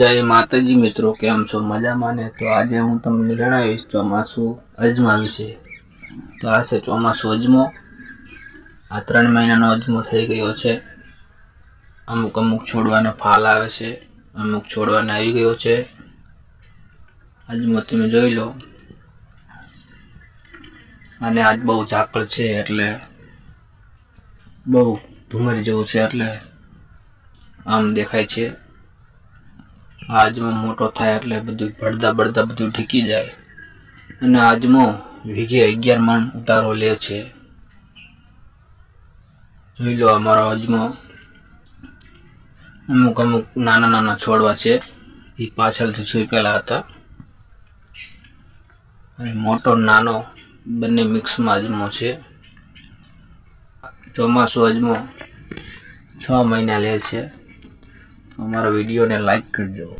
જય માતાજી મિત્રો, કેમ છો? મજામાં ને? તો આજે હું તમને જણાવીશ ચોમાસું અજમા વિશે. તો આ છે ચોમાસું અજમો. આ ત્રણ મહિનાનો અજમો થઈ ગયો છે. અમુક અમુક છોડવાનો ફાલ આવે છે, અમુક છોડવાને આવી ગયો છે. અજમો તમે જોઈ લો. અને આજ બહુ ઝાકળ છે એટલે બહુ ધુમરી જેવું છે એટલે આમ દેખાય છે. આજમો મોટો થાય એટલે બધું ભડદા બળદા બધું ઢીકી જાય. અને આજમો વીઘે અગિયાર મણ ઉતારો લે છે. જોઈ લો અમારો અજમો અમુક અમુક નાના નાના છોડવા છે. એ પાછળથી સુકેલા હતા. અને મોટો નાનો બંને મિક્સમાં અજમો છે. ચોમાસું અજમો છ મહિના લે છે. અમારા વિડીયોને લાઈક કરજો.